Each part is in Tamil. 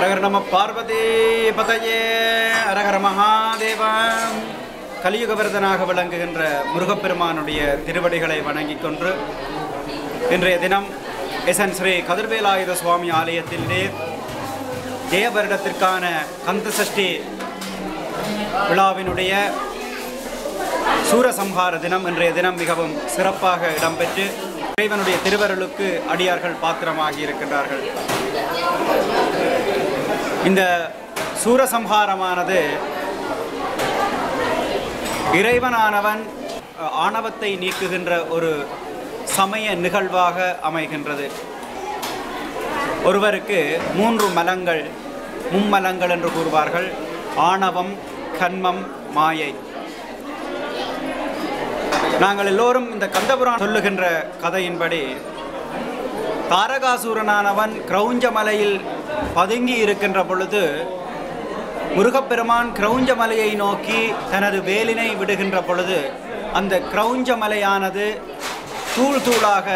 ஹரஹர நம பார்வதி பதையே ஹரஹர மகாதேவா கலியுகவரதனாக விளங்குகின்ற முருகப்பெருமானுடைய திருவடிகளை வணங்கிக் கொன்று இன்றைய தினம் எசன் ஸ்ரீ கதிர்வேலாயுத சுவாமி ஆலயத்திலே ஜெய வருடத்திற்கான கந்த சஷ்டி விழாவினுடைய சூரசம்ஹார தினம் இன்றைய தினம் மிகவும் சிறப்பாக இடம்பெற்று இறைவனுடைய திருவருளுக்கு அடியார்கள் பாத்திரமாகி இருக்கின்றார்கள். இந்த சூரசம்ஹாரமானது இறைவனானவன் ஆணவத்தை நீக்குகின்ற ஒரு சமய நிகழ்வாக அமைகின்றது. ஒருவருக்கு மூன்று மலங்கள் மும்மலங்கள் என்று கூறுவார்கள். ஆணவம் கன்மம் மாயை. நாங்கள் எல்லோரும் இந்த கந்தபுரான் சொல்லுகின்ற கதையின்படி தாரகாசூரனானவன் கிரௌஞ்ச மலையில் பதுங்கி இருக்கின்ற பொழுது முருகப்பெருமான் கிரௌஞ்ச மலையை நோக்கி தனது வேலினை விடுகின்ற பொழுது அந்த கிரௌஞ்ச மலையானது தூள் தூளாக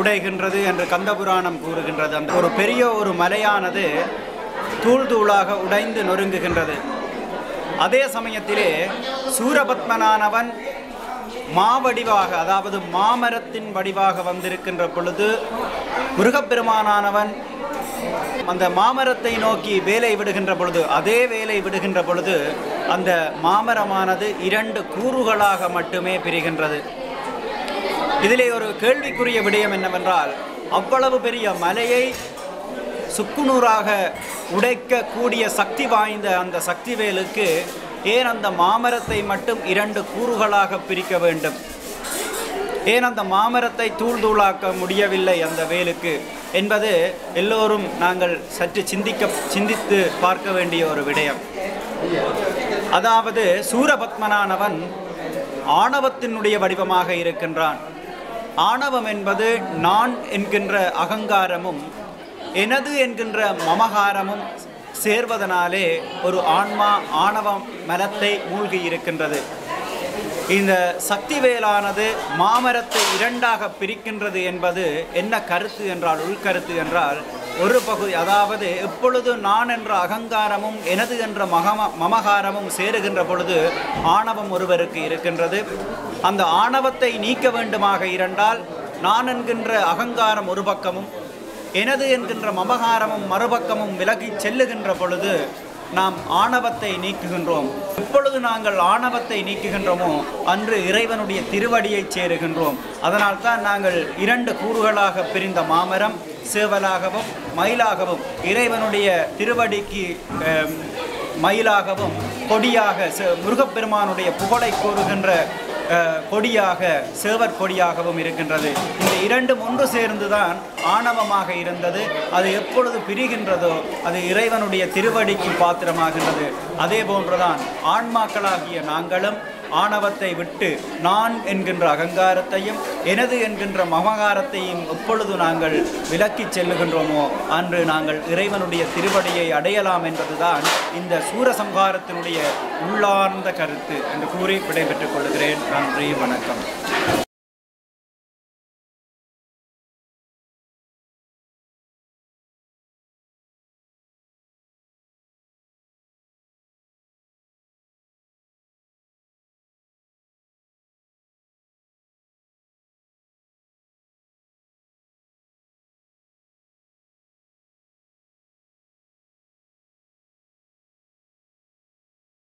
உடைகின்றது என்று கந்தபுராணம் கூறுகின்றது. அந்த ஒரு பெரிய ஒரு மலையானது தூள் தூளாக உடைந்து நொறுங்குகின்றது. அதே சமயத்திலே சூரபத்மனானவன் மாவடிவாக அதாவது மாமரத்தின் வடிவாக வந்திருக்கின்ற பொழுது முருகப்பெருமானானவன் அந்த மாமரத்தை நோக்கி வேலை விடுகின்ற பொழுது அதே வேலை விடுகின்ற பொழுது அந்த மாமரமானது இரண்டு கூறுகளாக மட்டுமே பிரிகின்றது. இதிலே ஒரு கேள்விக்குரிய விடயம் என்னவென்றால் அவ்வளவு பெரிய மலையை சுக்குநூறாக உடைக்கக்கூடிய சக்தி வாய்ந்த அந்த சக்திவேலுக்கு ஏன் அந்த மாமரத்தை மட்டும் இரண்டு கூறுகளாக பிரிக்க வேண்டும்? ஏன் அந்த மாமரத்தை தூள் தூளாக்க முடியவில்லை அந்த வேலுக்கு? என்பது எல்லோரும் நாங்கள் சற்று சிந்திக்க சிந்தித்து பார்க்க வேண்டிய ஒரு விடயம். அதாவது சூரபத்மனானவன் ஆணவத்தினுடைய வடிவமாக இருக்கின்றான். ஆணவம் என்பது நான் என்கின்ற அகங்காரமும் எனது என்கின்ற மமகாரமும் சேர்வதனாலே ஒரு ஆன்மா ஆணவம் மலத்தை மூழ்கி இருக்கின்றது. இந்த சக்திவேலானது மாமரத்தை இரண்டாக பிரிக்கின்றது என்பது என்ன கருத்து என்றால் உள்கருத்து என்றால் ஒரு பகுதி அதாவது எப்பொழுது நான் என்ற அகங்காரமும் எனது என்ற மகம மமகாரமும் சேருகின்ற பொழுது ஆணவம் ஒருவருக்கு இருக்கின்றது. அந்த ஆணவத்தை நீக்க வேண்டுமாக இருந்தால் நான் என்கின்ற அகங்காரம் ஒரு பக்கமும் எனது என்கின்ற மமகாரமும் மறுபக்கமும் விலகிச் செல்லுகின்ற பொழுது நாம் ஆணவத்தை நீக்குகின்றோம். எப்பொழுது நாங்கள் ஆணவத்தை நீக்குகின்றோமோ அன்று இறைவனுடைய திருவடியைச் சேருகின்றோம். அதனால் தான் நாங்கள் இரண்டு கூறுகளாக பிரிந்த மாமரம் சேவலாகவும் மயிலாகவும் இறைவனுடைய திருவடிக்கு மயிலாகவும் கொடியாக சே- முருகப்பெருமானுடைய புகழை கூறுகின்ற கொடியாக சேவர் கொடியாகவும் இருக்கின்றது. இந்த இரண்டும் ஒன்று சேர்ந்துதான் ஆணவமாக இருந்தது. அது எப்பொழுது பிரிகின்றதோ அது இறைவனுடைய திருவடிக்கு பாத்திரமாகின்றது. அதே போன்றுதான் ஆன்மாக்களாகிய நாங்களும் ஆணவத்தை விட்டு நான் என்கின்ற அகங்காரத்தையும் எனது என்கின்ற மமகாரத்தையும் எப்பொழுது நாங்கள் விலக்கிச் செல்லுகின்றோமோ அன்று நாங்கள் இறைவனுடைய திருவடியை அடையலாம் என்பதுதான் இந்த சூரசம்ஹாரத்தினுடைய உள்ளார்ந்த கருத்து என்று கூறி விடைபெற்றுக் கொள்கிறேன். நன்றி வணக்கம்.